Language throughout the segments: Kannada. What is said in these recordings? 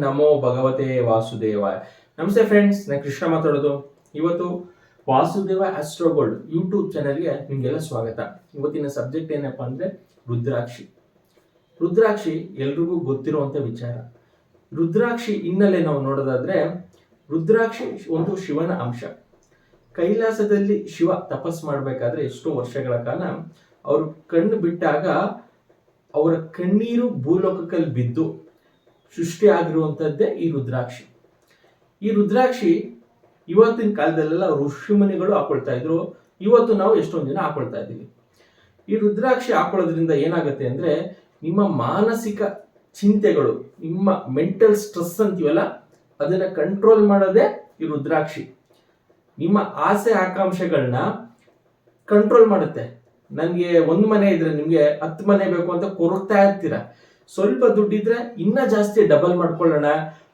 ನಮೋ ಭಗವತೆ ವಾಸುದೇವಾಯ. ನಮಸ್ತೆ ಫ್ರೆಂಡ್ಸ್ ನಾನು ಕೃಷ್ಣ ಮಾತಾಡೋದು. ಇವತ್ತು ವಾಸುದೇವ ಆಸ್ಟ್ರೋಗೋಲ್ಡ್ ಯೂಟ್ಯೂಬ್ ಚಾನಲ್ಗೆ ನಿಮಗೆಲ್ಲ ಸ್ವಾಗತ. ಇವತ್ತಿನ ಸಬ್ಜೆಕ್ಟ್ ಏನಪ್ಪ ಅಂದರೆ ರುದ್ರಾಕ್ಷಿ. ರುದ್ರಾಕ್ಷಿ ಎಲ್ರಿಗೂ ಗೊತ್ತಿರುವಂಥ ವಿಚಾರ. ರುದ್ರಾಕ್ಷಿ ಹಿನ್ನೆಲೆ ನಾವು ನೋಡೋದಾದ್ರೆ, ರುದ್ರಾಕ್ಷಿ ಒಂದು ಶಿವನ ಅಂಶ. ಕೈಲಾಸದಲ್ಲಿ ಶಿವ ತಪಸ್ ಮಾಡಬೇಕಾದ್ರೆ ಎಷ್ಟೋ ವರ್ಷಗಳ ಕಾಲ ಅವರು ಕಣ್ಣು ಬಿಟ್ಟಾಗ ಅವರ ಕಣ್ಣೀರು ಭೂಲೋಕದಲ್ಲಿ ಬಿದ್ದು ಸೃಷ್ಟಿ ಆಗಿರುವಂಥದ್ದೇ ಈ ರುದ್ರಾಕ್ಷಿ. ಈ ರುದ್ರಾಕ್ಷಿ ಇವತ್ತಿನ ಕಾಲದಲ್ಲೆಲ್ಲ ಋಷಿಮುನಿಗಳು ಹಾಕೊಳ್ತಾ ಇದ್ರು. ಇವತ್ತು ನಾವು ಎಷ್ಟೊಂದು ದಿನ ಹಾಕೊಳ್ತಾ ಇದ್ದೀವಿ. ಈ ರುದ್ರಾಕ್ಷಿ ಹಾಕೊಳ್ಳೋದ್ರಿಂದ ಏನಾಗುತ್ತೆ ಅಂದ್ರೆ ನಿಮ್ಮ ಮಾನಸಿಕ ಚಿಂತೆಗಳು, ನಿಮ್ಮ ಮೆಂಟಲ್ ಸ್ಟ್ರೆಸ್ ಅಂತೀವಲ್ಲ, ಅದನ್ನ ಕಂಟ್ರೋಲ್ ಮಾಡೋದೇ ಈ ರುದ್ರಾಕ್ಷಿ. ನಿಮ್ಮ ಆಸೆ ಆಕಾಂಕ್ಷೆಗಳನ್ನ ಕಂಟ್ರೋಲ್ ಮಾಡುತ್ತೆ. ನನಗೆ ಒಂದು ಮನೆ ಇದ್ರೆ ನಿಮಗೆ ಹತ್ತು ಮನೆ ಬೇಕು ಅಂತ ಕೊರಗ್ತಾ ಇರ್ತೀರ. ಸ್ವಲ್ಪ ದುಡ್ಡಿದ್ರೆ ಇನ್ನ ಜಾಸ್ತಿ ಡಬಲ್ ಮಾಡ್ಕೊಳ್ಳೋಣ.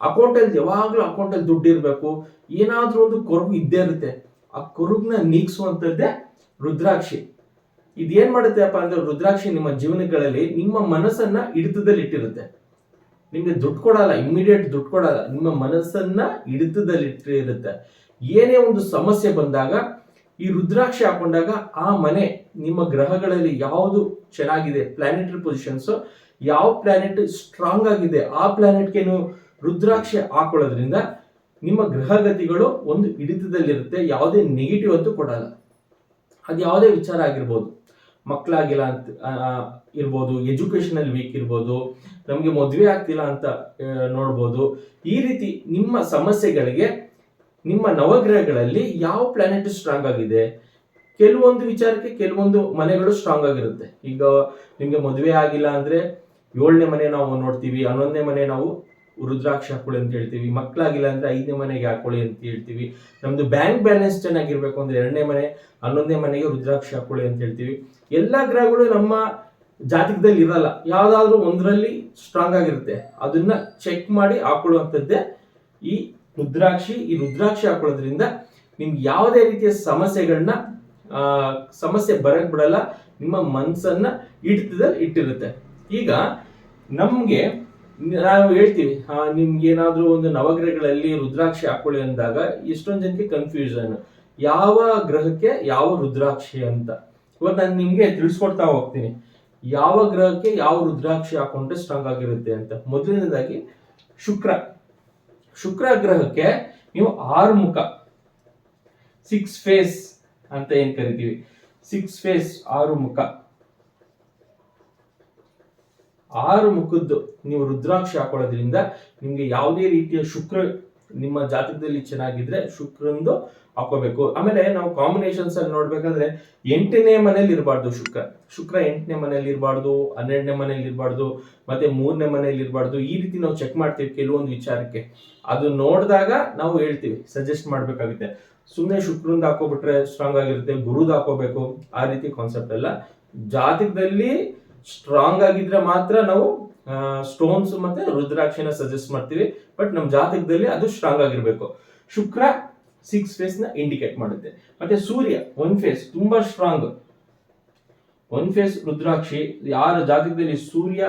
ಅಕೌಂಟಲ್ಲಿ ಯಾವಾಗಲೂ ಅಕೌಂಟಲ್ಲಿ ದುಡ್ಡು ಇರಬೇಕು. ಏನಾದ್ರೂ ಒಂದು ಕೊರಗು ಇದ್ದೇ ಇರುತ್ತೆ. ಆ ಕೊರಗನ್ನ ನೀಗಿಸುವಂಥದ್ದೇ ರುದ್ರಾಕ್ಷಿ. ಇದೇನ್ ಮಾಡುತ್ತೆ ಅಪ್ಪ ಅಂದ್ರೆ ರುದ್ರಾಕ್ಷಿ ನಿಮ್ಮ ಜೀವನಗಳಲ್ಲಿ ನಿಮ್ಮ ಮನಸ್ಸನ್ನ ಹಿಡಿತದಲ್ಲಿ ಇಟ್ಟಿರುತ್ತೆ ನಿಮ್ಗೆ ದುಡ್ಡು ಕೊಡಲ್ಲ ಇಮಿಡಿಯೇಟ್ ದುಡ್ಡು ಕೊಡಲ್ಲ. ನಿಮ್ಮ ಮನಸ್ಸನ್ನ ಹಿಡಿತದಲ್ಲಿ ಇಟ್ಟಿರುತ್ತೆ ಏನೇ ಒಂದು ಸಮಸ್ಯೆ ಬಂದಾಗ ಈ ರುದ್ರಾಕ್ಷಿ ಹಾಕೊಂಡಾಗ ಆ ಮನೆ ನಿಮ್ಮ ಗ್ರಹಗಳಲ್ಲಿ ಯಾವುದು ಚೆನ್ನಾಗಿದೆ ಪ್ಲಾನೆಟರಿ ಪೊಸಿಷನ್ಸ್ ಯಾವ ಪ್ಲಾನೆಟ್ ಸ್ಟ್ರಾಂಗ್ ಆಗಿದೆ, ಆ ಪ್ಲಾನೆಟ್ಗೆ ನೀವು ರುದ್ರಾಕ್ಷಿ ಹಾಕೊಳ್ಳೋದ್ರಿಂದ ನಿಮ್ಮ ಗ್ರಹಗತಿಗಳು ಒಂದು ಹಿಡಿತದಲ್ಲಿರುತ್ತೆ, ಯಾವುದೇ ನೆಗೆಟಿವ್ ಅಂತೂ ಕೊಡಲ್ಲ. ಅದು ಯಾವುದೇ ವಿಚಾರ ಆಗಿರ್ಬೋದು. ಮಕ್ಕಳಾಗಿಲ್ಲ ಅಂತ ಇರ್ಬೋದು ಎಜುಕೇಷನಲ್ ವೀಕ್ ಇರ್ಬೋದು, ನಮಗೆ ಮದುವೆ ಆಗ್ತಿಲ್ಲ ಅಂತ ನೋಡ್ಬೋದು. ಈ ರೀತಿ ನಿಮ್ಮ ಸಮಸ್ಯೆಗಳಿಗೆ ನಿಮ್ಮ ನವಗ್ರಹಗಳಲ್ಲಿ ಯಾವ ಪ್ಲಾನೆಟ್ ಸ್ಟ್ರಾಂಗ್ ಆಗಿದೆ? ಕೆಲವೊಂದು ವಿಚಾರಕ್ಕೆ ಕೆಲವೊಂದು ಮನೆಗಳು ಸ್ಟ್ರಾಂಗ್ ಆಗಿರುತ್ತೆ. ಈಗ ನಿಮಗೆ ಮದುವೆ ಆಗಿಲ್ಲ ಅಂದ್ರೆ ಏಳನೇ ಮನೆ ನಾವು ನೋಡ್ತೀವಿ, ಹನ್ನೊಂದನೇ ಮನೆ ನಾವು ರುದ್ರಾಕ್ಷ ಹಾಕೊಳ್ಳಿ ಅಂತ ಹೇಳ್ತೀವಿ, ಮಕ್ಕಳಾಗಿಲ್ಲ ಅಂದ್ರೆ ಐದನೇ ಮನೆಗೆ ಹಾಕೊಳ್ಳಿ ಅಂತ ಹೇಳ್ತೀವಿ. ನಮ್ದು ಬ್ಯಾಂಕ್ ಬ್ಯಾಲೆನ್ಸ್ ಚೆನ್ನಾಗಿರ್ಬೇಕು ಅಂದ್ರೆ ಎರಡನೇ ಮನೆ, ಹನ್ನೊಂದನೇ ಮನೆಗೆ ರುದ್ರಾಕ್ಷ ಹಾಕೊಳ್ಳಿ ಅಂತ ಹೇಳ್ತೀವಿ. ಎಲ್ಲ ಗ್ರಹಗಳು ನಮ್ಮ ಜಾತಕದಲ್ಲಿ ಇರಲ್ಲ. ಯಾವ್ದಾದ್ರು ಒಂದರಲ್ಲಿ ಸ್ಟ್ರಾಂಗ್ ಆಗಿರುತ್ತೆ. ಅದನ್ನ ಚೆಕ್ ಮಾಡಿ ಹಾಕೊಳ್ಳುವಂಥದ್ದೇ ಈ ರುದ್ರಾಕ್ಷಿ, ಈ ರುದ್ರಾಕ್ಷಿ ಹಾಕೊಳ್ಳೋದ್ರಿಂದ ನಿಮ್ಗೆ ಯಾವುದೇ ರೀತಿಯ ಸಮಸ್ಯೆಗಳನ್ನ ಸಮಸ್ಯೆ ಬರಕ್ ಬಿಡಲ್ಲ, ನಿಮ್ಮ ಮನ್ಸನ್ನ ಹಿಡಿತದಲ್ಲಿ ಇಟ್ಟಿರುತ್ತೆ. ಈಗ ನಮ್ಗೆ, ನಾವು ಹೇಳ್ತೀವಿ ನಿಮ್ಗೆ ಏನಾದ್ರೂ ಒಂದು ನವಗ್ರಹಗಳಲ್ಲಿ ರುದ್ರಾಕ್ಷಿ ಹಾಕೊಳ್ಳಿ ಅಂದಾಗ ಎಷ್ಟೊಂದು ಜನಕ್ಕೆ ಕನ್ಫ್ಯೂಷನ್ ಯಾವ ಗ್ರಹಕ್ಕೆ ಯಾವ ರುದ್ರಾಕ್ಷಿ ಅಂತ. ಇವತ್ತು ನಾನು ನಿಮ್ಗೆ ತಿಳಿಸ್ಕೊಡ್ತಾ ಹೋಗ್ತೀನಿ. ಯಾವ ಗ್ರಹಕ್ಕೆ ಯಾವ ರುದ್ರಾಕ್ಷಿ ಹಾಕೊಂಡ್ರೆ ಸ್ಟ್ರಾಂಗ್ ಆಗಿರುತ್ತೆ ಅಂತ. ಮೊದಲನೇದಾಗಿ ಶುಕ್ರ. ಶುಕ್ರ ಗ್ರಹಕ್ಕೆ ನೀವು ಆರು ಮುಖ. ಸಿಕ್ಸ್ ಫೇಸ್ ಅಂತ ಏನ್ ಕರಿತೀವಿ? ಸಿಕ್ಸ್ ಫೇಸ್ ಆರು ಮುಖ. ಆರು ಮುಖದ್ದು ನೀವು ರುದ್ರಾಕ್ಷಿ ಹಾಕೊಳ್ಳೋದ್ರಿಂದ ನಿಮ್ಗೆ ಯಾವುದೇ ರೀತಿಯ ಶುಕ್ರ ನಿಮ್ಮ ಜಾತಕದಲ್ಲಿ ಚೆನ್ನಾಗಿದ್ರೆ ಶುಕ್ರಂದು ಹಾಕೋಬೇಕು. ಆಮೇಲೆ ನಾವು ಕಾಂಬಿನೇಷನ್ಸ್ ಅಲ್ಲಿ ನೋಡ್ಬೇಕಂದ್ರೆ ಎಂಟನೇ ಮನೇಲಿ ಇರಬಾರ್ದು ಶುಕ್ರ. ಶುಕ್ರ ಎಂಟನೇ ಮನೇಲಿ ಇರಬಾರ್ದು, ಹನ್ನೆರಡನೇ ಮನೇಲಿ ಇರಬಾರ್ದು, ಮತ್ತೆ ಮೂರನೇ ಮನೇಲಿ ಇರಬಾರ್ದು, ಈ ರೀತಿ ನಾವು ಚೆಕ್ ಮಾಡ್ತೀವಿ ಕೆಲವೊಂದು ವಿಚಾರಕ್ಕೆ. ಅದು ನೋಡಿದಾಗ ನಾವು ಹೇಳ್ತೀವಿ ಸಜೆಸ್ಟ್ ಮಾಡ್ಬೇಕಾಗುತ್ತೆ. ಸುಮ್ಮನೆ ಶುಕ್ರಂದು ಹಾಕೋಬಿಟ್ರೆ ಸ್ಟ್ರಾಂಗ್ ಆಗಿರುತ್ತೆ, ಗುರುದ್ ಹಾಕೋಬೇಕು, ಆ ರೀತಿ ಕಾನ್ಸೆಪ್ಟ್ ಅಲ್ಲ. ಜಾತಕದಲ್ಲಿ ಸ್ಟ್ರಾಂಗ್ ಆಗಿದ್ರೆ ಮಾತ್ರ ನಾವು ಸ್ಟೋನ್ಸ್ ಮತ್ತೆ ರುದ್ರಾಕ್ಷಿನ ಸಜೆಸ್ಟ್ ಮಾಡ್ತೀವಿ. ಬಟ್ ನಮ್ಮ ಜಾತಕದಲ್ಲಿ ಅದು ಸ್ಟ್ರಾಂಗ್ ಆಗಿರ್ಬೇಕು. ಶುಕ್ರ ಸಿಕ್ಸ್ ಫೇಸ್ನ ಇಂಡಿಕೇಟ್ ಮಾಡುತ್ತೆ. ಮತ್ತೆ ಸೂರ್ಯ ಒನ್ ಫೇಸ್ ತುಂಬಾ ಸ್ಟ್ರಾಂಗ್ ಒನ್ ಫೇಸ್ ರುದ್ರಾಕ್ಷಿ, ಯಾರ ಜಾತಕದಲ್ಲಿ ಸೂರ್ಯ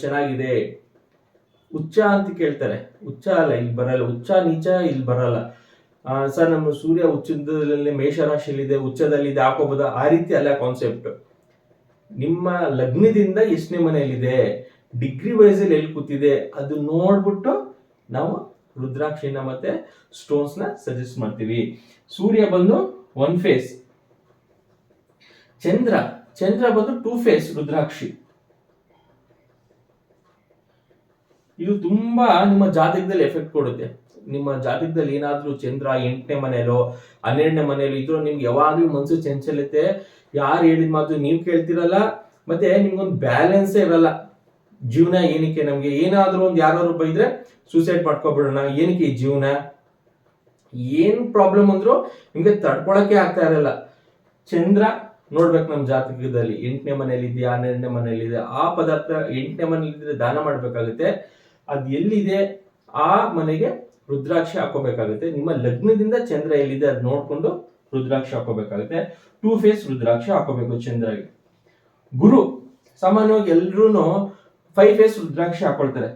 ಚೆನ್ನಾಗಿದೆ? ಉಚ್ಚ ಅಂತ ಕೇಳ್ತಾರೆ. ಉಚ್ಚ ಅಲ್ಲ, ಇಲ್ಲಿ ಬರಲ್ಲ. ಉಚ್ಚ ನೀಚ ಇಲ್ಲಿ ಬರಲ್ಲ. ಸರ್, ನಮ್ಮ ಸೂರ್ಯ ಉಚ್ಚದಲ್ಲಿ ಮೇಷರಾಶಿಯಲ್ಲಿದೆ ಉಚ್ಚದಲ್ಲಿದೆ ಹಾಕೋಬೋದ? ಆ ರೀತಿ ಅಲ್ಲ ಕಾನ್ಸೆಪ್ಟ್ ನಿಮ್ಮ ಲಗ್ನದಿಂದ ಎಷ್ಟನೇ ಮನೆಯಲ್ಲಿದೆ? ಡಿಗ್ರಿ ವೈಸ್ ಅಲ್ಲಿ ಎಲ್ಲಿ ಕೂತಿದೆ ಅದು ನೋಡ್ಬಿಟ್ಟು ನಾವು ರುದ್ರಾಕ್ಷಿನ ಮತ್ತೆ ಸ್ಟೋನ್ಸ್ನ ಸಜೆಸ್ಟ್ ಮಾಡ್ತೀವಿ. ಸೂರ್ಯ ಬಂದು ಒನ್ ಫೇಸ್ ಚಂದ್ರ ಚಂದ್ರ ಬಂದು ಟೂ ಫೇಸ್ ರುದ್ರಾಕ್ಷಿ. ಇದು ತುಂಬಾ ನಿಮ್ಮ ಜಾತಕದಲ್ಲಿ ಎಫೆಕ್ಟ್ ಕೊಡುತ್ತೆ. ನಿಮ್ಮ ಜಾತಕದಲ್ಲಿ ಏನಾದ್ರೂ ಚಂದ್ರ ಎಂಟನೇ ಮನೆಯಲ್ಲೋ, ಹನ್ನೆರಡನೇ ಮನೆಯಲ್ಲೋ ಇದ್ರೂ ನಿಮ್ಗೆ ಯಾವಾಗ್ಲೂ ಮನ್ಸು ಚಂಚಲತೆ. ಯಾರು ಹೇಳಿದ ಮಾತು ನೀವು ಕೇಳ್ತಿರಲ್ಲ, ಮತ್ತೆ ನಿಮ್ಗೊಂದು ಬ್ಯಾಲೆನ್ಸೇ ಇರಲ್ಲ. ಜೀವನ ಏನಕ್ಕೆ ನಮಗೆ ಏನಾದರೂ ಒಂದು ಯಾರು ಬೈದ್ರೆ ಸೂಸೈಡ್ ಮಾಡ್ಕೊಬಿಡೋಣ, ಏನಕ್ಕೆ ಈ ಜೀವನ? ಏನ್ ಪ್ರಾಬ್ಲಮ್ ಅಂದ್ರು ನಿಮ್ಗೆ ತಡ್ಕೊಳಕ್ಕೆ ಆಗ್ತಾ ಇರಲ್ಲ. ಚಂದ್ರ ನೋಡ್ಬೇಕು ನಮ್ಮ ಜಾತಕದಲ್ಲಿ, ಎಂಟನೇ ಮನೇಲಿ ಇದೆಯಾ ಹನ್ನೆರಡನೇ ಮನೇಲಿ ಇದೆ, ಆ ಪದಾರ್ಥ ಎಂಟನೇ ಮನೇಲಿ ಇದ್ರೆ ದಾನ ಮಾಡ್ಬೇಕಾಗುತ್ತೆ. ಅದ್ ಎಲ್ಲಿದೆ? ಆ ಮನೆಗೆ ರುದ್ರಾಕ್ಷಿ ಹಾಕೋಬೇಕಾಗುತ್ತೆ ನಿಮ್ಮ ಲಗ್ನದಿಂದ ಚಂದ್ರ ಎಲ್ಲಿದೆ ಅದ್ ನೋಡ್ಕೊಂಡು ರುದ್ರಾಕ್ಷಿ ಹಾಕೋಬೇಕಾಗುತ್ತೆ ಟೂ ಫೇಸ್ ರುದ್ರಾಕ್ಷಿ ಹಾಕೋಬೇಕು ಚಂದ್ರಗೆ. ಗುರು, ಸಾಮಾನ್ಯವಾಗಿ ಎಲ್ರೂ ಫೈವ್ ಫೇಸ್ ರುದ್ರಾಕ್ಷಿ ಹಾಕೊಳ್ತಾರೆ.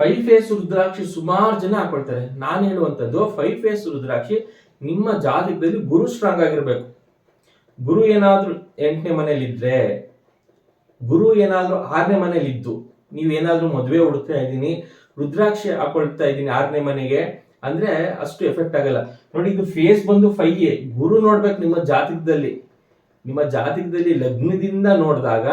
ಫೈವ್ ಫೇಸ್ ರುದ್ರಾಕ್ಷಿ ಸುಮಾರು ಜನ ಹಾಕೊಳ್ತಾರೆ. ನಾನು ಹೇಳುವಂಥದ್ದು ಫೈವ್ ಫೇಸ್ ರುದ್ರಾಕ್ಷಿ ನಿಮ್ಮ ಜಾತಕದಲ್ಲಿ ಗುರು ಸ್ಟ್ರಾಂಗ್ ಆಗಿರ್ಬೇಕು. ಗುರು ಏನಾದ್ರೂ ಎಂಟನೇ ಮನೇಲಿ ಇದ್ರೆ ಗುರು ಏನಾದ್ರೂ ಆರನೇ ಮನೇಲಿ ಇದ್ದು ನೀವು ಏನಾದ್ರೂ ಮದುವೆ ಹುಡುಕ್ತಾ ಇದ್ದೀನಿ, ರುದ್ರಾಕ್ಷಿ ಹಾಕೊಳ್ತಾ ಇದ್ದೀನಿ ಆರನೇ ಮನೆಗೆ, ಅಂದ್ರೆ ಅಷ್ಟು ಎಫೆಕ್ಟ್ ಆಗಲ್ಲ. ನೋಡಿ, ಇದು ಫೇಸ್ ಬಂದು ಫೈ ಗುರು ನೋಡ್ಬೇಕು ನಿಮ್ಮ ಜಾತಕದಲ್ಲಿ. ನಿಮ್ಮ ಜಾತಕದಲ್ಲಿ ಲಗ್ನದಿಂದ ನೋಡಿದಾಗ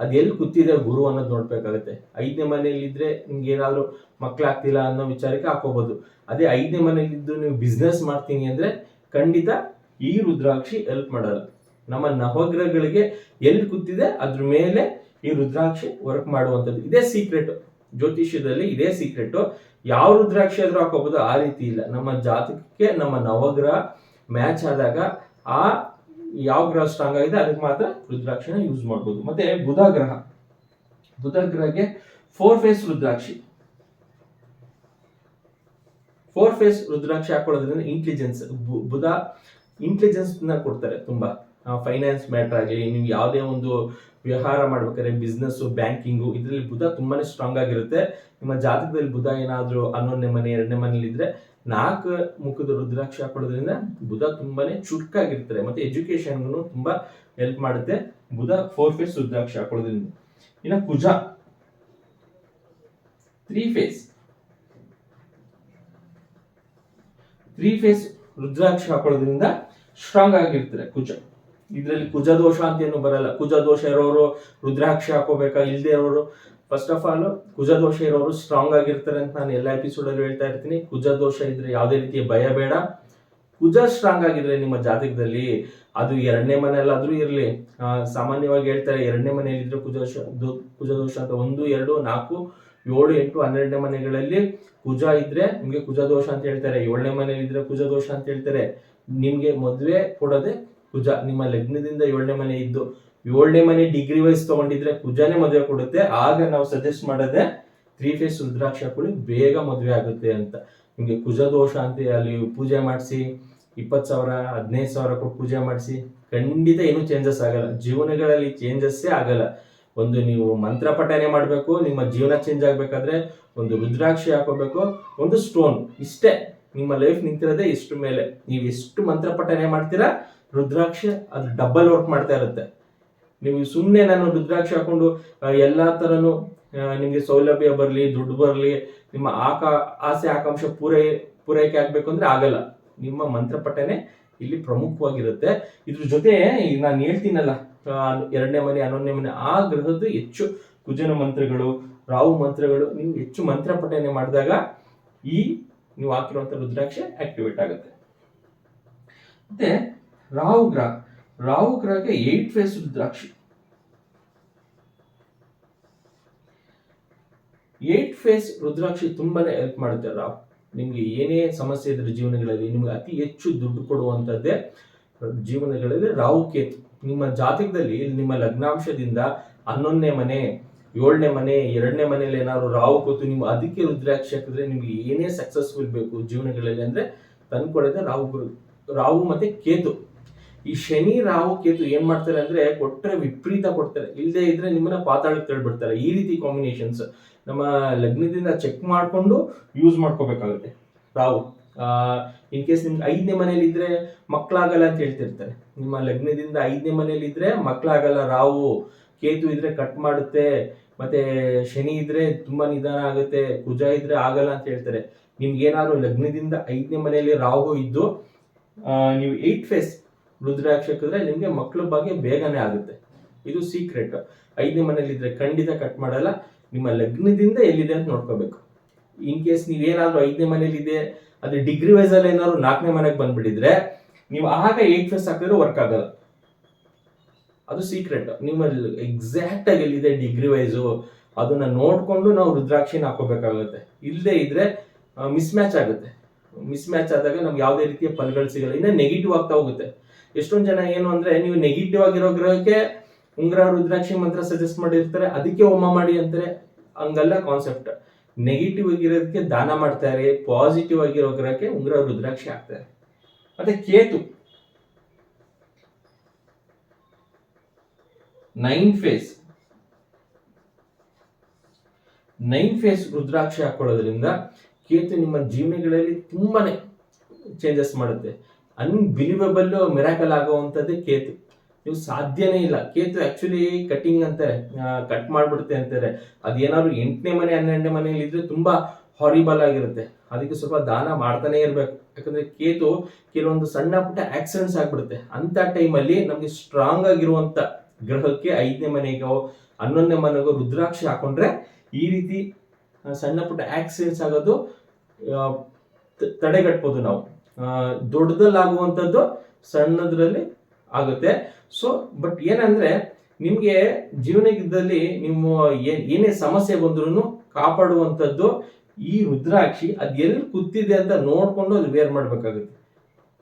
ಅದು ಎಲ್ಲಿ ಕೂತಿದೆ ಗುರು ಅನ್ನೋದು ನೋಡ್ಬೇಕಾಗತ್ತೆ. ಐದನೇ ಮನೇಲಿ ಇದ್ರೆ ನಿಮ್ಗೆ ಏನಾದ್ರು ಮಕ್ಕಳಾಗ್ತಿಲ್ಲ ಅನ್ನೋ ವಿಚಾರಕ್ಕೆ ಹಾಕೋಬಹುದು ಅದೇ ಐದನೇ ಮನೇಲಿ ಇದ್ದು ನೀವು ಬಿಸ್ನೆಸ್ ಮಾಡ್ತೀನಿ ಅಂದ್ರೆ ಖಂಡಿತ ಈ ರುದ್ರಾಕ್ಷಿ ಹೆಲ್ಪ್ ಮಾಡಲ್ಲ ನಮ್ಮ ನವಗ್ರಹಗಳಿಗೆ ಎಲ್ಲಿ ಕೂತಿದೆ ಅದ್ರ ಮೇಲೆ ಈ ರುದ್ರಾಕ್ಷಿ ವರ್ಕ್ ಮಾಡುವಂಥದ್ದು. ಇದೇ ಸೀಕ್ರೆಟ್ ಜ್ಯೋತಿಷ್ಯದಲ್ಲಿ ಇದೇ ಸೀಕ್ರೆಟ್ ಯಾವ ರುದ್ರಾಕ್ಷಿ ಆದ್ರೂ ಹಾಕೋಬಹುದು ಆ ರೀತಿ ಇಲ್ಲ. ನಮ್ಮ ಜಾತಕಕ್ಕೆ ನಮ್ಮ ನವಗ್ರಹ ಮ್ಯಾಚ್ ಆದಾಗ ಆ ಯಾವ ಗ್ರಹ ಸ್ಟ್ರಾಂಗ್ ಆಗಿದೆ, ಅದಕ್ಕೆ ಮಾತ್ರ ರುದ್ರಾಕ್ಷಿನ ಯೂಸ್ ಮಾಡ್ಬೋದು. ಮತ್ತೆ ಬುಧ ಗ್ರಹ. ಬುಧ ಗ್ರಹಕ್ಕೆ ಫೋರ್ ಫೇಸ್ ರುದ್ರಾಕ್ಷಿ. ಫೋರ್ ಫೇಸ್ ರುದ್ರಾಕ್ಷಿ ಹಾಕೊಳ್ಳೋದ್ರಿಂದ ಇಂಟೆಲಿಜೆನ್ಸ್ ಬುಧ ಇಂಟೆಲಿಜೆನ್ಸ್ನ ಕೊಡ್ತಾರೆ ತುಂಬಾ. ಫೈನಾನ್ಸ್ ಮ್ಯಾಟರ್ ಆಗಲಿ, ನೀವು ಯಾವುದೇ ಒಂದು ವ್ಯವಹಾರ ಮಾಡ್ಬೇಕಾದ್ರೆ ಬಿಸ್ನೆಸ್ ಬ್ಯಾಂಕಿಂಗು ಇದರಲ್ಲಿ ಬುಧ ತುಂಬಾನೇ ಸ್ಟ್ರಾಂಗ್ ಆಗಿರುತ್ತೆ. ನಿಮ್ಮ ಜಾತಕದಲ್ಲಿ ಬುಧ ಏನಾದರೂ ಹನ್ನೊಂದನೇ ಮನೆ, ಎರಡನೇ ಮನೇಲಿ ಇದ್ರೆ ನಾಲ್ಕು ಮುಖದ ರುದ್ರಾಕ್ಷ ಕೊಡೋದ್ರಿಂದ ಬುಧ ತುಂಬಾನೇ ಚುರುಕಾಗಿರ್ತಾರೆ. ಮತ್ತೆ ಎಜುಕೇಶನ್ಗೂ ತುಂಬಾ ಹೆಲ್ಪ್ ಮಾಡುತ್ತೆ. ಬುಧ ಫೋರ್ ಫೇಸ್ ರುದ್ರಾಕ್ಷ ಹಾಕೊಳ್ಳೋದ್ರಿಂದ. ಇನ್ನು Kuja. Three face three face ರುದ್ರಾಕ್ಷ ಹಾಕೊಳ್ಳೋದ್ರಿಂದ ಸ್ಟ್ರಾಂಗ್ ಆಗಿರ್ತಾರೆ ಕುಜ. ಇದರಲ್ಲಿ ಕುಜ ದೋಷ ಅಂತ ಏನು ಬರಲ್ಲ. ಕುಜ ದೋಷ ಇರೋರು ರುದ್ರಾಕ್ಷಿ ಹಾಕೋಬೇಕಾ ಇಲ್ಲದೆ ಇರೋರು ಫಸ್ಟ್ ಆಫ್ ಆಲ್ ಕುಜ ದೋಷ ಇರೋರು ಸ್ಟ್ರಾಂಗ್ ಆಗಿರ್ತಾರೆ ಅಂತ ನಾನು ಎಲ್ಲ ಎಪಿಸೋಡ್ ಅಲ್ಲಿ ಹೇಳ್ತಾ ಇರ್ತೀನಿ. ಕುಜ ದೋಷ ಇದ್ರೆ ಯಾವುದೇ ರೀತಿಯ ಭಯ ಬೇಡ. ಕುಜ ಸ್ಟ್ರಾಂಗ್ ಆಗಿದ್ರೆ ನಿಮ್ಮ ಜಾತಕದಲ್ಲಿ ಅದು ಎರಡನೇ ಮನೆಯಲ್ಲಾದ್ರೂ ಇರಲಿ. ಸಾಮಾನ್ಯವಾಗಿ ಹೇಳ್ತಾರೆ ಎರಡನೇ ಮನೆಯಲ್ಲಿ ಇದ್ರೆ ಕುಜ ದೋಷ ದೋ- ಕುಜ ದೋಷ ಅಂತ ಒಂದು, ಎರಡು, ನಾಲ್ಕು, ಏಳು, ಎಂಟು, ಹನ್ನೆರಡನೇ ಮನೆಗಳಲ್ಲಿ ಕುಜ ಇದ್ರೆ ನಿಮಗೆ ಕುಜ ದೋಷ ಅಂತ ಹೇಳ್ತಾರೆ. ಏಳನೇ ಮನೆಯಲ್ಲಿ ಇದ್ರೆ ಕುಜ ದೋಷ ಅಂತ ಹೇಳ್ತಾರೆ. ನಿಮ್ಗೆ ಮದುವೆ ಕೊಡೋದೆ ಕುಜ ನಿಮ್ಮ ಲಗ್ನದಿಂದ ಏಳನೇ ಮನೆ ಇದ್ದು ಏಳನೇ ಮನೆ ಡಿಗ್ರಿ ವೈಸ್ ತಗೊಂಡಿದ್ರೆ ಕುಜಾನೇ ಮದುವೆ ಕೊಡುತ್ತೆ. ಆಗ ನಾವು ಸಜೆಸ್ಟ್ ಮಾಡೋದೇ ತ್ರೀ ಫೇಸ್ ರುದ್ರಾಕ್ಷ ಕುಳಿ ಬೇಗ ಮದುವೆ ಆಗುತ್ತೆ ಅಂತ. ನಿಮಗೆ ಕುಜ ದೋಷ ಅಂತ, ಅಲ್ಲಿ ಪೂಜೆ ಮಾಡಿಸಿ, ಇಪ್ಪತ್ತು ಸಾವಿರ, ಹದಿನೈದು ಸಾವಿರ ಕೊಟ್ಟು ಪೂಜೆ ಮಾಡಿಸಿ, ಖಂಡಿತ ಏನೂ ಚೇಂಜಸ್ ಆಗಲ್ಲ. ಜೀವನಗಳಲ್ಲಿ ಚೇಂಜಸ್ಸೇ ಆಗಲ್ಲ. ಒಂದು ನೀವು ಮಂತ್ರ ಪಠನೆ ಮಾಡಬೇಕು, ನಿಮ್ಮ ಜೀವನ ಚೇಂಜ್ ಆಗಬೇಕಾದ್ರೆ ಒಂದು ರುದ್ರಾಕ್ಷಿ ಹಾಕೋಬೇಕು, ಒಂದು ಸ್ಟೋನ್ ಇಷ್ಟೇ. ನಿಮ್ಮ ಲೈಫ್ ನಿಂತಿರೋದೇ ಇಷ್ಟು ಮೇಲೆ. ನೀವು ಎಷ್ಟು ಮಂತ್ರ ಪಠನೆ ಮಾಡ್ತೀರಾ, ರುದ್ರಾಕ್ಷಿ ಅದು ಡಬಲ್ ವರ್ಕ್ ಮಾಡ್ತಾ ಇರುತ್ತೆ. ನೀವು ಸುಮ್ಮನೆ ನಾನು ರುದ್ರಾಕ್ಷಿ ಹಾಕೊಂಡು ಎಲ್ಲ ತರನು ನಿಮಗೆ ಸೌಲಭ್ಯ ಬರಲಿ, ದುಡ್ಡು ಬರಲಿ, ನಿಮ್ಮ ಆಕ, ಆಸೆ, ಆಕಾಂಕ್ಷೆ ಪೂರೈ, ಪೂರೈಕೆ ಆಗ್ಬೇಕು ಅಂದ್ರೆ ಆಗಲ್ಲ. ನಿಮ್ಮ ಮಂತ್ರ ಪಠನೆ ಇಲ್ಲಿ ಪ್ರಮುಖವಾಗಿರುತ್ತೆ. ಇದ್ರ ಜೊತೆ ಈಗ ನಾನು ಹೇಳ್ತೀನಲ್ಲ ಎರಡನೇ ಮನೆ, ಹನ್ನೊಂದನೇ ಮನೆ, ಆ ಗ್ರಹದ್ದು ಹೆಚ್ಚು ಕುಜನ ಮಂತ್ರಗಳು ರಾವು ಮಂತ್ರಗಳು, ನೀವು ಹೆಚ್ಚು ಮಂತ್ರ ಪಠನೆ ಮಾಡಿದಾಗ ಈ ನೀವು ಹಾಕಿರುವಂತ ರುದ್ರಾಕ್ಷೆ ಆಕ್ಟಿವೇಟ್ ಆಗುತ್ತೆ. ಮತ್ತೆ ರಾಹು ಗ್ರಹ ರಾಹು ಗ್ರಹಕ್ಕೆ ಏಟ್ ಫೇಸ್ ರುದ್ರಾಕ್ಷಿ ಏಟ್ ಫೇಸ್ ರುದ್ರಾಕ್ಷಿ ತುಂಬಾನೇ ಹೆಲ್ಪ್ ಮಾಡುತ್ತೆ ರಾಹು. ನಿಮ್ಗೆ ಏನೇ ಸಮಸ್ಯೆ ಇದ್ರೆ ಜೀವನಗಳಲ್ಲಿ ನಿಮ್ಗೆ ಅತಿ ಹೆಚ್ಚು ದುಡ್ಡು ಕೊಡುವಂತದ್ದೇ ಜೀವನಗಳಲ್ಲಿ ರಾಹು ಕೇತು. ನಿಮ್ಮ ಜಾತಕದಲ್ಲಿ ನಿಮ್ಮ ಲಗ್ನಾಂಶದಿಂದ ಹನ್ನೊಂದನೇ ಮನೆ, ಏಳನೇ ಮನೆ, ಎರಡನೇ ಮನೆಯಲ್ಲಿ ಏನಾದ್ರು ರಾಹು ಕೂತು ನೀವು ಅದಕ್ಕೆ ರುದ್ರಾಕ್ಷಿ ಹಾಕಿದ್ರೆ ನಿಮ್ಗೆ ಏನೇ ಸಕ್ಸಸ್ಫುಲ್ ಬೇಕು ಜೀವನಗಳಲ್ಲಿ ಅಂದ್ರೆ ತಂದ್ಕೊಡೋದೇ ರಾಹು ರಾಹು ಮತ್ತೆ ಕೇತು. ಈ ಶನಿ, ರಾಹು, ಕೇತು ಏನ್ ಮಾಡ್ತಾರೆ ಅಂದ್ರೆ ಕೊಟ್ರೆ ವಿಪರೀತ ಕೊಡ್ತಾರೆ. ಇಲ್ಲದೆ ಇದ್ರೆ ನಿಮ್ಮನ್ನ ಪಾತಾಳಕ್ಕೆ ತಳ್ಬಿಡ್ತಾರೆ. ಈ ರೀತಿ ಕಾಂಬಿನೇಷನ್ಸ್ ನಮ್ಮ ಲಗ್ನದಿಂದ ಚೆಕ್ ಮಾಡಿಕೊಂಡು ಯೂಸ್ ಮಾಡ್ಕೋಬೇಕಾಗುತ್ತೆ. ರಾಹು ಇನ್ ಕೇಸ್ ನಿಮ್ಗೆ ಐದನೇ ಮನೇಲಿ ಇದ್ರೆ ಮಕ್ಕಳಾಗಲ್ಲ ಅಂತ ಹೇಳ್ತಿರ್ತಾರೆ. ನಿಮ್ಮ ಲಗ್ನದಿಂದ ಐದನೇ ಮನೇಲಿ ಇದ್ರೆ ಮಕ್ಕಳಾಗಲ್ಲ ರಾಹು, ಕೇತು ಇದ್ರೆ ಕಟ್ ಮಾಡುತ್ತೆ, ಮತ್ತೆ ಶನಿ ಇದ್ರೆ ತುಂಬಾ ನಿಧಾನ ಆಗುತ್ತೆ, ಕುಜ ಇದ್ರೆ ಆಗಲ್ಲ ಅಂತ ಹೇಳ್ತಾರೆ. ನಿಮ್ಗೆ ಏನಾದ್ರು ಲಗ್ನದಿಂದ ಐದನೇ ಮನೆಯಲ್ಲಿ ರಾಹು ಇದ್ದು ನೀವು ಏಟ್ ಫೇಸ್ ರುದ್ರಾಕ್ಷ ಹಾಕಿದ್ರೆ ನಿಮಗೆ ಮಕ್ಕಳ ಬಗ್ಗೆ ಬೇಗನೆ ಆಗುತ್ತೆ. ಇದು ಸೀಕ್ರೆಟ್ ಐದನೇ ಮನೇಲಿ ಇದ್ರೆ ಖಂಡಿತ ಕಟ್ ಮಾಡಲ್ಲ. ನಿಮ್ಮ ಲಗ್ನದಿಂದ ಎಲ್ಲಿದೆ ಅಂತ ನೋಡ್ಕೋಬೇಕು. ಇನ್ ಕೇಸ್ ನೀವೇನಾದ್ರೂ ಐದನೇ ಮನೇಲಿ ಇದೆ ಅದು ಡಿಗ್ರಿ ವೈಸ್ ಅಲ್ಲಿ ಏನಾದ್ರು ನಾಲ್ಕನೇ ಮನೆಗೆ ಬಂದ್ಬಿಟ್ಟಿದ್ರೆ, ನೀವು ಆಗ ಏಟ್ ಫೇಸ್ ಹಾಕಿದ್ರೆ ವರ್ಕ್ ಆಗಲ್ಲ. ಅದು ಸೀಕ್ರೆಟ್ ನಿಮ್ಮ ಎಕ್ಸಾಕ್ಟ್ ಆಗಿ ಎಲ್ಲಿದೆ ಡಿಗ್ರಿ ವೈಸು ಅದನ್ನ ನೋಡ್ಕೊಂಡು ನಾವು ರುದ್ರಾಕ್ಷಿನ ಹಾಕೋಬೇಕಾಗುತ್ತೆ ಇಲ್ಲದೆ ಇದ್ರೆ ಮಿಸ್ ಮ್ಯಾಚ್ ಆಗುತ್ತೆ. ಮಿಸ್ ಮ್ಯಾಚ್ ಆದಾಗ ನಮ್ಗೆ ಯಾವುದೇ ರೀತಿಯ ಫಲಗಳು ಸಿಗಲ್ಲ. ಇನ್ನ ನೆಗೆಟಿವ್ ಆಗ್ತಾ ಹೋಗುತ್ತೆ. ಎಷ್ಟೊಂದ್ ಜನ ಏನು ಅಂದ್ರೆ ನೀವು ನೆಗೆಟಿವ್ ಆಗಿರೋ ಗ್ರಹಕ್ಕೆ ಉಂಗ್ರ ರುದ್ರಾಕ್ಷಿ ಮಂತ್ರ ಸಜೆಸ್ಟ್ ಮಾಡಿರ್ತಾರೆ, ಅದಕ್ಕೆ ಹೋಮ ಮಾಡಿ ಅಂತಾರೆ. ಹಂಗಲ್ಲ ಕಾನ್ಸೆಪ್ಟ್ ನೆಗೆಟಿವ್ ಆಗಿರೋದಕ್ಕೆ ದಾನ ಮಾಡ್ತಾರೆ ಪಾಸಿಟಿವ್ ಆಗಿರೋ ಗ್ರಹಕ್ಕೆ ಉಂಗ್ರ ರುದ್ರಾಕ್ಷಿ ಹಾಕ್ತಾರೆ. ಮತ್ತೆ Ketu. Nine face nine face ರುದ್ರಾಕ್ಷಿ ಹಾಕೊಳ್ಳೋದ್ರಿಂದ ಕೇತು ನಿಮ್ಮ ಜೀವನಗಳಲ್ಲಿ ತುಂಬಾನೇ ಚೇಂಜಸ್ ಮಾಡುತ್ತೆ. ಅನ್ಬಿಲಿವಬಲ್ ಮಿರಾಕಲ್ ಆಗುವಂಥದ್ದೇ ಕೇತು. ನೀವು ಸಾಧ್ಯನೇ ಇಲ್ಲ. ಕೇತು ಆಕ್ಚುಲಿ ಕಟಿಂಗ್ ಅಂತಾರೆ ಕಟ್ ಮಾಡ್ಬಿಡುತ್ತೆ ಅಂತಾರೆ. ಅದೇನಾದ್ರು ಎಂಟನೇ ಮನೆ, ಹನ್ನೆರಡನೇ ಮನೆಯಲ್ಲಿ ಇದ್ರೆ ತುಂಬಾ ಹಾರಿಬಲ್ ಆಗಿರುತ್ತೆ. ಅದಕ್ಕೆ ಸ್ವಲ್ಪ ದಾನ ಮಾಡ್ತಾನೆ ಇರಬೇಕು. ಯಾಕಂದ್ರೆ ಕೇತು ಕೆಲವೊಂದು ಸಣ್ಣ ಪುಟ್ಟ ಆಕ್ಸಿಡೆಂಟ್ಸ್ ಆಗ್ಬಿಡುತ್ತೆ. ಅಂತ ಟೈಮಲ್ಲಿ ನಮಗೆ ಸ್ಟ್ರಾಂಗ್ ಆಗಿರುವಂತ ಗ್ರಹಕ್ಕೆ ಐದನೇ ಮನೆಗೋ, ಹನ್ನೊಂದನೇ ಮನೆಗೋ ರುದ್ರಾಕ್ಷಿ ಹಾಕೊಂಡ್ರೆ ಈ ರೀತಿ ಸಣ್ಣ ಪುಟ್ಟ ಆಕ್ಸಿಡೆಂಟ್ಸ್ ಆಗೋದು ತಡೆಗಟ್ಬೋದು ನಾವು. ದೊಡ್ಡದಲ್ಲಾಗುವಂಥದ್ದು ಸಣ್ಣದ್ರಲ್ಲಿ ಆಗುತ್ತೆ. ಸೊ ಬಟ್ ಏನಂದ್ರೆ, ನಿಮಗೆ ಜೀವನದಲ್ಲಿ ನಿಮ್ಮ ಏನ್- ಸಮಸ್ಯೆ ಬಂದ್ರೂ ಕಾಪಾಡುವಂಥದ್ದು ಈ ರುದ್ರಾಕ್ಷಿ, ಅದು ಎಲ್ಲಿ ಕೂತಿದೆ ಅಂತ ನೋಡ್ಕೊಂಡು ಅದು ವೇರ್ ಮಾಡಬೇಕಾಗುತ್ತೆ.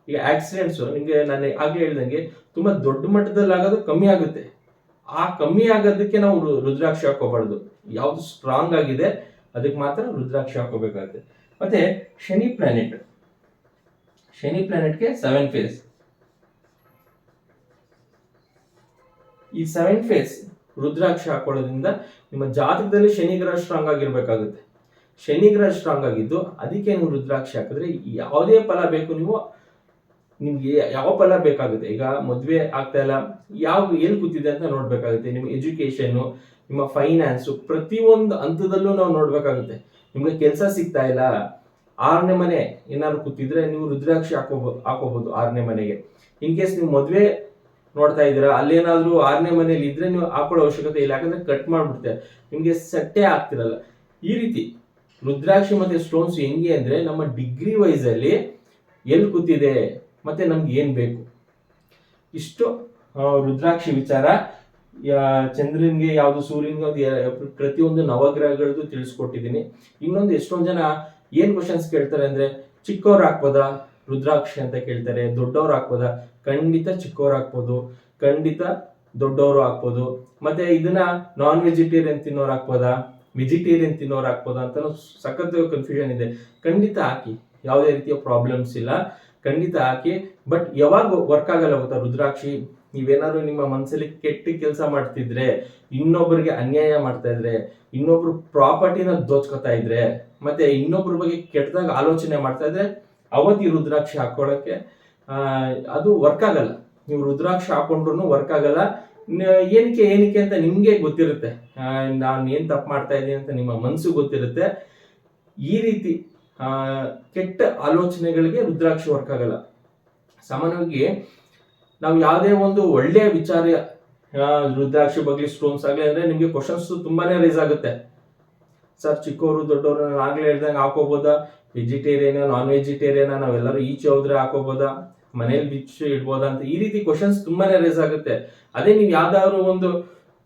ಈಗ ಆಕ್ಸಿಡೆಂಟ್ಸ್ ನಿಮಗೆ ನಾನು ಆಗ್ಲೇ ಹೇಳ್ದಂಗೆ ತುಂಬಾ ದೊಡ್ಡ ಮಟ್ಟದಲ್ಲಿ ಆಗೋದು ಕಮ್ಮಿ ಆಗುತ್ತೆ. ಆ ಕಮ್ಮಿ ಆಗೋದಕ್ಕೆ ನಾವು ರುದ್ರಾಕ್ಷಿ ಹಾಕೋಬಾರ್ದು ಯಾವುದು ಸ್ಟ್ರಾಂಗ್ ಆಗಿದೆ, ಅದಕ್ಕೆ ಮಾತ್ರ ರುದ್ರಾಕ್ಷಿ ಹಾಕೋಬೇಕಾಗುತ್ತೆ ಮತ್ತೆ ಶನಿ ಪ್ಲಾನೆಟ್ ಶನಿ ಪ್ಲಾನೆಟ್ಗೆ ಸೆವೆನ್ ಫೇಸ್ ಈ ಸೆವೆನ್ ಫೇಸ್ ರುದ್ರಾಕ್ಷಿ ಹಾಕೊಳ್ಳೋದ್ರಿಂದ ನಿಮ್ಮ ಜಾತಕದಲ್ಲಿ ಶನಿ ಗ್ರಹ ಸ್ಟ್ರಾಂಗ್ ಆಗಿರ್ಬೇಕಾಗುತ್ತೆ. ಶನಿ ಗ್ರಹ ಸ್ಟ್ರಾಂಗ್ ಆಗಿದ್ದು ಅದಕ್ಕೆ ನೀವು ರುದ್ರಾಕ್ಷಿ ಹಾಕಿದ್ರೆ ಯಾವುದೇ ಫಲ ಬೇಕು ನೀವು, ನಿಮ್ಗೆ ಯಾವ ಫಲ ಬೇಕಾಗುತ್ತೆ? ಈಗ ಮದುವೆ ಆಗ್ತಾ ಇಲ್ಲ. ಯಾವ, ಎಲ್ಲಿ ಕೂತಿದೆ ಅಂತ ನೋಡ್ಬೇಕಾಗುತ್ತೆ. ನಿಮ್ಮ ಎಜುಕೇಶನ್ ನಿಮ್ಮ ಫೈನಾನ್ಸು ಪ್ರತಿಯೊಂದು ಹಂತದಲ್ಲೂ ನಾವು ನೋಡ್ಬೇಕಾಗುತ್ತೆ. ನಿಮ್ಗೆ ಕೆಲಸ ಸಿಗ್ತಾ ಇಲ್ಲ. ಆರನೇ ಮನೆ ಏನಾದ್ರು ಕೂತಿದ್ರೆ ನೀವು ರುದ್ರಾಕ್ಷಿ ಹಾಕೋಬಹುದು ಹಾಕೋಬಹುದು ಆರನೇ ಮನೆಗೆ. ಇನ್ ಕೇಸ್ ನೀವು ಮದುವೆ ನೋಡ್ತಾ ಇದ್ದೀರಾ ಅಲ್ಲೇನಾದ್ರೂ ಆರನೇ ಮನೆಯಲ್ಲಿ ಇದ್ರೆ ನೀವು ಹಾಕೊಳ್ಳೋ ಅವಶ್ಯಕತೆ ಇಲ್ಲ, ಯಾಕಂದ್ರೆ ಕಟ್ ಮಾಡ್ಬಿಡ್ತೇವೆ ನಿಮ್ಗೆ ಸೆಟ್ಟೆ ಆಗ್ತಿರಲ್ಲ. ಈ ರೀತಿ ರುದ್ರಾಕ್ಷಿ ಮತ್ತೆ ಸ್ಟೋನ್ಸ್ ಹೆಂಗೆ ಅಂದ್ರೆ ನಮ್ಮ ಡಿಗ್ರಿ ವೈಸ್ ಅಲ್ಲಿ ಎಲ್ಲಿ ಕೂತಿದೆ ಮತ್ತೆ ನಮ್ಗೆ ಏನ್ ಬೇಕು? ಇಷ್ಟು ರುದ್ರಾಕ್ಷಿ ವಿಚಾರ. ಚಂದ್ರನ್ಗೆ ಯಾವುದು ಸೂರ್ಯನ್ಗೆ ಪ್ರತಿಯೊಂದು ನವಗ್ರಹಗಳದ್ದು ತಿಳಿಸ್ಕೊಟ್ಟಿದ್ದೀನಿ. ಇನ್ನೊಂದು ಎಷ್ಟೊಂದು ಜನ ಏನ್ ಕ್ವಶನ್ಸ್ ಕೇಳ್ತಾರೆ ಅಂದ್ರೆ ಚಿಕ್ಕವ್ರು ಹಾಕ್ಬೋದಾ ರುದ್ರಾಕ್ಷಿ ಅಂತ ಕೇಳ್ತಾರೆ. ದೊಡ್ಡವ್ರು ಹಾಕ್ಬೋದಾ ಖಂಡಿತ ಚಿಕ್ಕವ್ರು ಹಾಕ್ಬೋದು ಖಂಡಿತ ದೊಡ್ಡವರು ಹಾಕ್ಬೋದು ಮತ್ತೆ ಇದನ್ನ ನಾನ್ ವೆಜಿಟೇರಿಯನ್ ತಿನ್ನೋರು ಹಾಕ್ಬೋದಾ ವೆಜಿಟೇರಿಯನ್ ತಿನ್ನೋರು ಹಾಕ್ಬೋದಾ ಅಂತ ಸಖತ್ ಕನ್ಫ್ಯೂಷನ್ ಇದೆ. ಖಂಡಿತ ಹಾಕಿ. ಯಾವುದೇ ರೀತಿಯ ಪ್ರಾಬ್ಲಮ್ಸ್ ಇಲ್ಲ. ಖಂಡಿತ ಹಾಕಿ. ಬಟ್ ಯಾವಾಗ ವರ್ಕ್ ಆಗಲ್ಲ ಗೊತ್ತಾ? ರುದ್ರಾಕ್ಷಿ ನೀವೇನಾದ್ರು ನಿಮ್ಮ ಮನಸ್ಸಲ್ಲಿ ಕೆಟ್ಟ ಕೆಲಸ ಮಾಡ್ತಿದ್ರೆ ಇನ್ನೊಬ್ಬರಿಗೆ ಅನ್ಯಾಯ ಮಾಡ್ತಾ ಇದ್ರೆ, ಇನ್ನೊಬ್ರು ಪ್ರಾಪರ್ಟಿನ ದೋಚ್ಕೊತಾ ಇದ್ರೆ, ಮತ್ತೆ ಇನ್ನೊಬ್ರ ಬಗ್ಗೆ ಕೆಟ್ಟದಾಗ ಆಲೋಚನೆ ಮಾಡ್ತಾ ಇದ್ರೆ ಅವತ್ತಿ ರುದ್ರಾಕ್ಷಿ ಹಾಕೊಳ್ಳೋಕೆ ಅದು ವರ್ಕ್ ಆಗಲ್ಲ. ನೀವು ರುದ್ರಾಕ್ಷಿ ಹಾಕೊಂಡ್ರು ವರ್ಕ್ ಆಗಲ್ಲ. ಏನಕ್ಕೆ ಏನಕ್ಕೆ ಅಂತ ನಿಮ್ಗೆ ಗೊತ್ತಿರುತ್ತೆ. ನಾನು ಏನ್ ತಪ್ಪು ಮಾಡ್ತಾ ಇದ್ದೀನಿ ಅಂತ ನಿಮ್ಮ ಮನಸ್ಸು ಗೊತ್ತಿರುತ್ತೆ. ಈ ರೀತಿ ಕೆಟ್ಟ ಆಲೋಚನೆಗಳಿಗೆ ರುದ್ರಾಕ್ಷಿ ವರ್ಕ್ ಆಗಲ್ಲ. ಸಾಮಾನ್ಯವಾಗಿ ನಾವು ಯಾವುದೇ ಒಂದು ಒಳ್ಳೆಯ ವಿಚಾರ ರುದ್ರಾಕ್ಷಿ ಬಗ್ಗೆ ಸ್ಟೋನ್ಸ್ ಆಗಲಿ ಅಂದರೆ ನಿಮಗೆ ಕ್ವಶನ್ಸ್ ತುಂಬಾನೇ ರೈಸ್ ಆಗುತ್ತೆ. ಸರ್ ಚಿಕ್ಕವರು ದೊಡ್ಡವರು ನಾನು ಆಗಲೇ ಹೇಳ್ದಂಗೆ ಹಾಕೋಬೋದಾ? ವೆಜಿಟೇರಿಯನ್ ನಾನ್ ವೆಜಿಟೇರಿಯನ್ ನಾವೆಲ್ಲರೂ ಈಚೆ ಹೋದ್ರೆ ಹಾಕೋಬೋದಾ? ಮನೇಲಿ ಬಿಚ್ಚು ಇಡ್ಬೋದಾ ಅಂತ ಈ ರೀತಿ ಕ್ವಶನ್ಸ್ ತುಂಬಾನೇ ರೈಸ್ ಆಗುತ್ತೆ. ಅದೇ ನೀವು ಯಾವ್ದಾದ್ರು ಒಂದು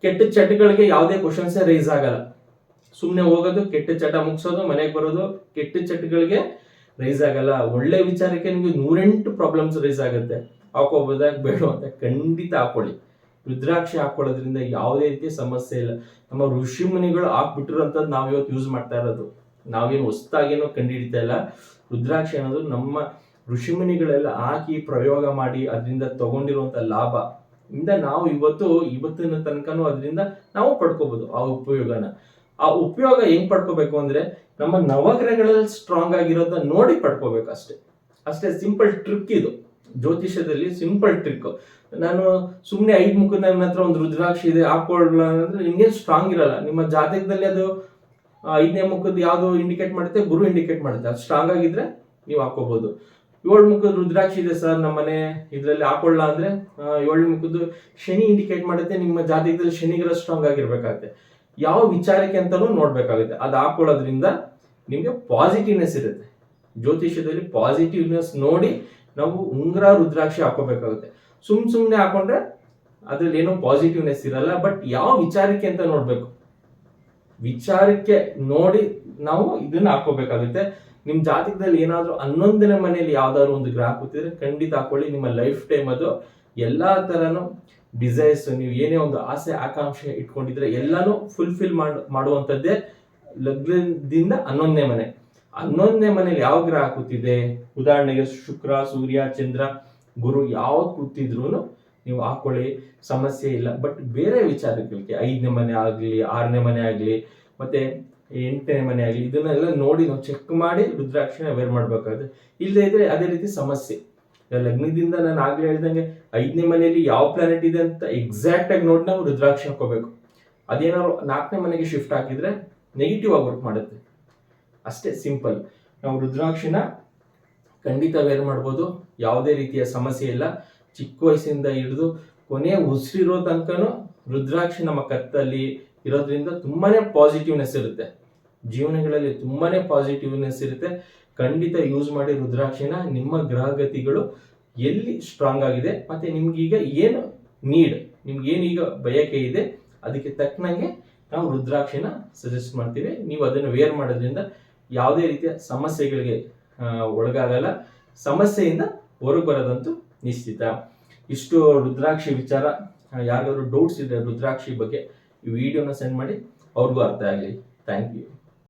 ಕೆಟ್ಟ ಚಟಗಳಿಗೆ ಯಾವುದೇ ಕ್ವಶನ್ಸೇ ರೈಸ್ ಆಗಲ್ಲ. ಸುಮ್ಮನೆ ಹೋಗೋದು, ಕೆಟ್ಟ ಚಟ ಮುಗಿಸೋದು, ಮನೆಗೆ ಬರೋದು, ಕೆಟ್ಟ ಚಟಗಳಿಗೆ ರೈಸ್ ಆಗಲ್ಲ. ಒಳ್ಳೆ ವಿಚಾರಕ್ಕೆ ನಿಮಗೆ ನೂರೆಂಟು ಪ್ರಾಬ್ಲಮ್ಸ್ ರೈಸ್ ಆಗುತ್ತೆ. ಹಾಕೋಬೋದಾ ಬೇಡ ಅಂತ ಖಂಡಿತ ಹಾಕೊಳ್ಳಿ. ರುದ್ರಾಕ್ಷಿ ಹಾಕೊಳ್ಳೋದ್ರಿಂದ ಯಾವುದೇ ರೀತಿಯ ಸಮಸ್ಯೆ ಇಲ್ಲ. ನಮ್ಮ ಋಷಿ ಮುನಿಗಳು ನಾವು ಇವತ್ತು ಯೂಸ್ ಮಾಡ್ತಾ ಇರೋದು. ನಾವೇನು ಹೊಸ್ದಾಗೇನೋ ಕಂಡುಹಿಡಿತಾ ಇಲ್ಲ. ರುದ್ರಾಕ್ಷಿ ಅನ್ನೋದು ನಮ್ಮ ಋಷಿಮುನಿಗಳೆಲ್ಲ ಹಾಕಿ ಪ್ರಯೋಗ ಮಾಡಿ ಅದರಿಂದ ತಗೊಂಡಿರುವಂತ ಲಾಭ. ಇಂದ ನಾವು ಇವತ್ತು, ಇವತ್ತಿನ ತನಕನೂ ಅದರಿಂದ ನಾವು ಪಡ್ಕೋಬಹುದು ಆ ಉಪಯೋಗನ. ಆ ಉಪಯೋಗ ಹೆಂಗ್ ಪಡ್ಕೋಬೇಕು ಅಂದ್ರೆ ನಮ್ಮ ನವಗ್ರಹಗಳಲ್ಲಿ ಸ್ಟ್ರಾಂಗ್ ಆಗಿರೋದನ್ನ ನೋಡಿ ಪಡ್ಕೋಬೇಕು ಅಷ್ಟೇ. ಅಷ್ಟೇ ಸಿಂಪಲ್ ಟ್ರಿಕ್ ಇದು. ಜ್ಯೋತಿಷ್ಯದಲ್ಲಿ ಸಿಂಪಲ್ ಟ್ರಿಕ್ ನಾನು ಸುಮ್ಮನೆ ಐದು ಮುಖದ ನನ್ನ ಹತ್ರ ಒಂದು ರುದ್ರಾಕ್ಷಿ ಇದೆ ಹಾಕೊಳ್ಳ ಅಂದ್ರೆ ನಿಮಗೆ ಸ್ಟ್ರಾಂಗ್ ಇರಲ್ಲ. ನಿಮ್ಮ ಜಾತಕದಲ್ಲಿ ಅದು ಐದನೇ ಮುಖದ ಯಾವ್ದು ಇಂಡಿಕೇಟ್ ಮಾಡುತ್ತೆ, ಗುರು ಇಂಡಿಕೇಟ್ ಮಾಡುತ್ತೆ. ಅದು ಸ್ಟ್ರಾಂಗ್ ಆಗಿದ್ರೆ ನೀವು ಹಾಕೋಬಹುದು ಏಳು ಮುಖದ ರುದ್ರಾಕ್ಷಿ ಇದೆ ಸರ್ ನಮ್ಮ ಮನೆ, ಇದರಲ್ಲಿ ಹಾಕೊಳ್ಳ ಅಂದ್ರೆ ಏಳು ಮುಖದ್ದು ಶನಿ ಇಂಡಿಕೇಟ್ ಮಾಡುತ್ತೆ, ನಿಮ್ಮ ಜಾತಕದಲ್ಲಿ ಶನಿಗ್ರಹ ಸ್ಟ್ರಾಂಗ್ ಆಗಿರ್ಬೇಕಾಗುತ್ತೆ. ಯಾವ ವಿಚಾರಕ್ಕೆ ಅಂತಲೂ ನೋಡ್ಬೇಕಾಗುತ್ತೆ. ಅದು ಹಾಕೊಳ್ಳೋದ್ರಿಂದ ನಿಮಗೆ ಪಾಸಿಟಿವ್ನೆಸ್ ಇರುತ್ತೆ. ಜ್ಯೋತಿಷ್ಯದಲ್ಲಿ ಪಾಸಿಟಿವ್ನೆಸ್ ನೋಡಿ ನಾವು ಉಂಗ್ರ, ರುದ್ರಾಕ್ಷಿ ಹಾಕೋಬೇಕಾಗುತ್ತೆ ಸುಮ್ ಸುಮ್ಮನೆ ಹಾಕೊಂಡ್ರೆ ಅದ್ರಲ್ಲಿ ಏನೋ ಪಾಸಿಟಿವ್ನೆಸ್ ಇರಲ್ಲ ಬಟ್ ಯಾವ ವಿಚಾರಕ್ಕೆ ಅಂತ ನೋಡ್ಬೇಕು. ವಿಚಾರಕ್ಕೆ ನೋಡಿ ನಾವು ಇದನ್ನ ಹಾಕೋಬೇಕಾಗುತ್ತೆ ನಿಮ್ ಜಾತಕದಲ್ಲಿ ಏನಾದರೂ ಹನ್ನೊಂದನೇ ಮನೆಯಲ್ಲಿ ಯಾವ್ದಾದ್ರು ಒಂದು ಗ್ರಹ ಕೂತಿದ್ರೆ ಖಂಡಿತ ಹಾಕೊಳ್ಳಿ. ನಿಮ್ಮ ಲೈಫ್ ಟೈಮ್ ಅದು ಎಲ್ಲಾ ತರನು ಡಿಸೈರ್ಸ್ ನೀವು ಏನೇ ಒಂದು ಆಸೆ, ಆಕಾಂಕ್ಷೆ ಇಟ್ಕೊಂಡಿದ್ರೆ ಎಲ್ಲಾನು ಫುಲ್ಫಿಲ್ ಮಾಡ್ ಮಾಡುವಂತದ್ದೇ ಲಗ್ನದಿಂದ ಹನ್ನೊಂದನೇ ಮನೆ. ಹನ್ನೊಂದನೇ ಮನೇಲಿ ಯಾವ ಗ್ರಹ ಕೂತಿದೆ? ಉದಾಹರಣೆಗೆ ಶುಕ್ರ, ಸೂರ್ಯ, ಚಂದ್ರ, ಗುರು ಯಾವ ಕೂತಿದ್ರು ನೀವು ಹಾಕೊಳ್ಳಿ, ಸಮಸ್ಯೆ ಇಲ್ಲ. ಬಟ್ ಬೇರೆ ವಿಚಾರಗಳಿಗೆ, ಐದನೇ ಮನೆ ಆಗಲಿ, ಆರನೇ ಮನೆ ಆಗಲಿ, ಮತ್ತೆ ಎಂಟನೇ ಮನೆ ಆಗಲಿ, ಇದನ್ನೆಲ್ಲ ನೋಡಿ ನಾವು ಚೆಕ್ ಮಾಡಿ ರುದ್ರಾಕ್ಷಿನ ವೇರ್ ಮಾಡಬೇಕಾಗುತ್ತೆ. ಇಲ್ಲದೆ ಇದ್ರೆ ಅದೇ ರೀತಿ ಸಮಸ್ಯೆ. ಲಗ್ನದಿಂದ ನಾನು ಆಗ್ಲೇ ಹೇಳ್ದಂಗೆ ಐದನೇ ಮನೆಯಲ್ಲಿ ಯಾವ ಪ್ಲಾನೆಟ್ ಇದೆ ಅಂತ ಎಕ್ಸಾಕ್ಟ್ ಆಗಿ ನೋಡಿ ನಾವು ರುದ್ರಾಕ್ಷಿ ಹಾಕೋಬೇಕು ಅದೇನಾದ್ರು ನಾಲ್ಕನೇ ಮನೆಗೆ ಶಿಫ್ಟ್ ಹಾಕಿದ್ರೆ ನೆಗೆಟಿವ್ ಆಗಿ ವರ್ಕ್ ಮಾಡುತ್ತೆ. ಅಷ್ಟೇ ಸಿಂಪಲ್. ನಾವು ರುದ್ರಾಕ್ಷಿನ ಖಂಡಿತ ವೇರ್ ಮಾಡ್ಬೋದು. ಯಾವುದೇ ರೀತಿಯ ಸಮಸ್ಯೆ ಇಲ್ಲ. ಚಿಕ್ಕ ವಯಸ್ಸಿಂದ ಹಿಡಿದು ಕೊನೆಯ ಉಸಿರಿರೋ ತನಕನೂ ರುದ್ರಾಕ್ಷಿ ನಮ್ಮ ಕತ್ತಲ್ಲಿ ಇರೋದ್ರಿಂದ ತುಂಬಾ ಪಾಸಿಟಿವ್ನೆಸ್ ಇರುತ್ತೆ. ಜೀವನಗಳಲ್ಲಿ ತುಂಬಾ ಪಾಸಿಟಿವ್ನೆಸ್ ಇರುತ್ತೆ. ಖಂಡಿತ ಯೂಸ್ ಮಾಡಿ ರುದ್ರಾಕ್ಷಿನ ನಿಮ್ಮ ಗ್ರಹಗತಿಗಳು ಎಲ್ಲಿ ಸ್ಟ್ರಾಂಗ್ ಆಗಿದೆ ಮತ್ತೆ ನಿಮ್ಗೀಗ ಏನು ನೀಡ್ ನಿಮ್ಗೆ ಏನೀಗ ಬಯಕೆ ಇದೆ, ಅದಕ್ಕೆ ತಕ್ಕನಂಗೆ ನಾವು ರುದ್ರಾಕ್ಷಿನ ಸಜೆಸ್ಟ್ ಮಾಡ್ತೀವಿ. ನೀವು ಅದನ್ನು ವೇರ್ ಮಾಡೋದ್ರಿಂದ ಯಾವುದೇ ರೀತಿಯ ಸಮಸ್ಯೆಗಳಿಗೆ ಒಳಗಾಗಲ್ಲ. ಸಮಸ್ಯೆಯಿಂದ ಹೊರಗೆ ಬರೋದಂತೂ ನಿಶ್ಚಿತ. ಇಷ್ಟು ರುದ್ರಾಕ್ಷಿ ವಿಚಾರ ಯಾರಿಗಾದ್ರು ಡೌಟ್ಸ್ ಇದೆ ರುದ್ರಾಕ್ಷಿ ಬಗ್ಗೆ ಈ ವಿಡಿಯೋನ ಸೆಂಡ್ ಮಾಡಿ, ಅವ್ರಿಗೂ ಅರ್ಥ ಆಗಲಿ. Thank you